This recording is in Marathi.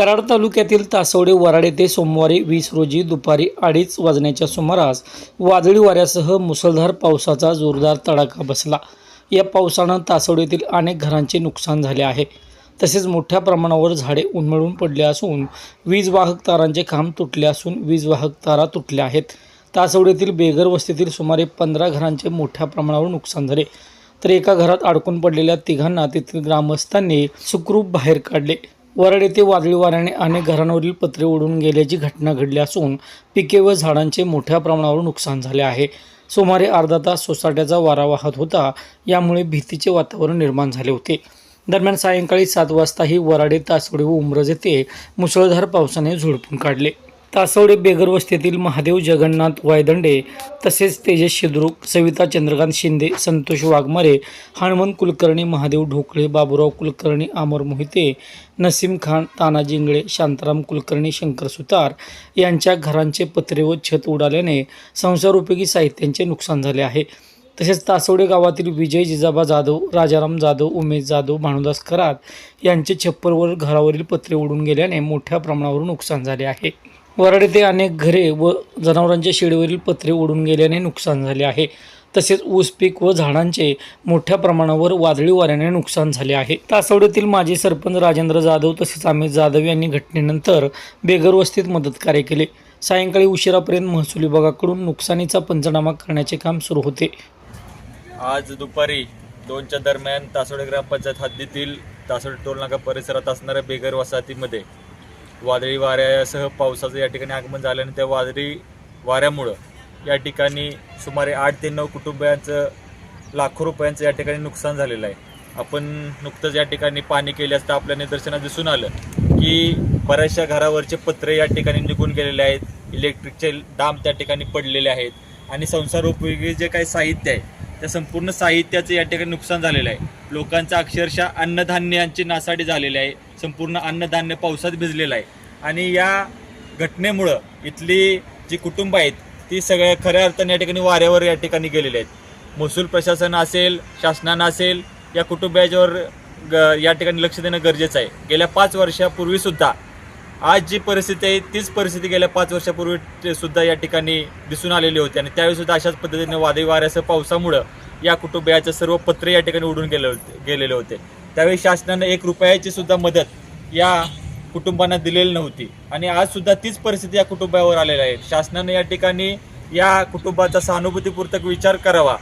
कराड तालुक्यातील तासवडे वराड येथे सोमवारी वीस रोजी दुपारी अडीच वाजण्याच्या सुमारास वादळी वाऱ्यासह मुसळधार पावसाचा जोरदार तडाखा बसला. या पावसानं तासवडीतील अनेक घरांचे नुकसान झाले आहे. तसेच मोठ्या प्रमाणावर झाडे उन्मळून पडले असून वीज वाहक तारांचे खांब तुटले असून वीज वाहक तारा तुटल्या आहेत. तासवडीतील बेघर वस्तीतील सुमारे पंधरा घरांचे मोठ्या प्रमाणावर नुकसान झाले. तर एका घरात अडकून पडलेल्या तिघांना तेथील ग्रामस्थांनी सुखरूप बाहेर काढले. वराड येथे वादळी वाऱ्याने अनेक घरांवरील पत्रे उडून गेल्याची घटना घडली असून पिके व झाडांचे मोठ्या प्रमाणावर नुकसान झाले आहे. सुमारे अर्धा तास सोसाट्याचा वारा वाहत होता. यामुळे भीतीचे वातावरण निर्माण झाले होते. दरम्यान सायंकाळी सात वाजता ही वराडे तासवडे व उमरज येथे मुसळधार पावसाने झोडपून काढले. तासवडे बेगर वस्तीतील महादेव जगन्नाथ वायदंडे तसेच तेजस शिद्रुक सविता चंद्रकांत शिंदे संतोष वाघमारे हनुमंत कुलकर्णी महादेव ढोकळे बाबूराव कुलकर्णी अमर मोहिते नसीम खान तानाजी इंगळे शांताराम कुलकर्णी शंकर सुतार यांच्या घरांचे पत्रे व छत उडाल्याने संसारोपयोगी साहित्यांचे नुकसान झाले आहे. तसेच तासवडे गावातील विजय जिजाबा जाधव राजाराम जाधव उमेश जाधव भानुदास करात यांचे छप्परवर घरावरील पत्रे उडून गेल्याने मोठ्या प्रमाणावर नुकसान झाले आहे. वराड येथे अनेक घरे व जनावरांच्या शेडीवरील पत्रे उडून गेल्याने नुकसान झाले आहे. तसेच ऊस पीक व झाडांचे मोठ्या प्रमाणावर वादळी वाऱ्याने नुकसान झाले आहे. तासवड्यातील माजी सरपंच राजेंद्र जाधव तसेच अमित जाधव यांनी घटनेनंतर बेघर वस्तीत मदतकार्य केले. सायंकाळी उशिरापर्यंत महसूल विभागाकडून नुकसानीचा पंचनामा करण्याचे काम सुरू होते. आज दुपारी दोनच्या दरम्यान तासोडे ग्रामपंचायत हद्दीतील तासोडे टोलनाका परिसरात असणाऱ्या बेघर वसाहतीमध्ये वादळी वाऱ्यासह पावसाचं या ठिकाणी आगमन झालं आणि त्या वादळी वाऱ्यामुळं या ठिकाणी सुमारे आठ ते नऊ कुटुंबियांचं लाखो रुपयांचं या ठिकाणी नुकसान झालेलं आहे. आपण नुकतंच या ठिकाणी पाणी केले असता आपल्या निदर्शनात दिसून आलं की बऱ्याचशा घरावरचे पत्रे या ठिकाणी निघून गेलेले आहेत. इलेक्ट्रिकचे दाम त्या ठिकाणी पडलेले आहेत. आणि संसार उपयोगी जे काही साहित्य आहे त्या संपूर्ण साहित्याचं या ठिकाणी नुकसान झालेलं आहे. लोकांचं अक्षरशः अन्नधान्यांची नासाडी झालेली आहे. संपूर्ण अन्नधान्य पावसात भिजलेलं आहे. आणि या घटनेमुळं इथली जी कुटुंब आहेत ती सगळ्या खऱ्या अर्थाने या ठिकाणी वाऱ्यावर या ठिकाणी गेलेले आहेत. महसूल प्रशासन असेल शासनानं असेल या कुटुंबाच्यावर ग या ठिकाणी लक्ष देणं गरजेचं आहे. गेल्या पाच वर्षापूर्वीसुद्धा आज जी परिस्थिती आहे तीच परिस्थिती गेल्या पाच वर्षापूर्वी ते सुद्धा या ठिकाणी दिसून आलेली होती. आणि त्यावेळी सुद्धा अशाच पद्धतीने वादळी वाऱ्यासह पावसामुळं या कुटुंबियाचे सर्व पत्रे या ठिकाणी उडून गेले होते गेलेले होते. त्यावेळी शासनानं एक रुपयाची सुद्धा मदत या कुटुंबांना दिलेली नव्हती. आणि आज सुद्धा तीच परिस्थिती या कुटुंबावर आलेली आहे. शासनाने या ठिकाणी या कुटुंबाचा सहानुभूतीपूर्वक विचार करावा.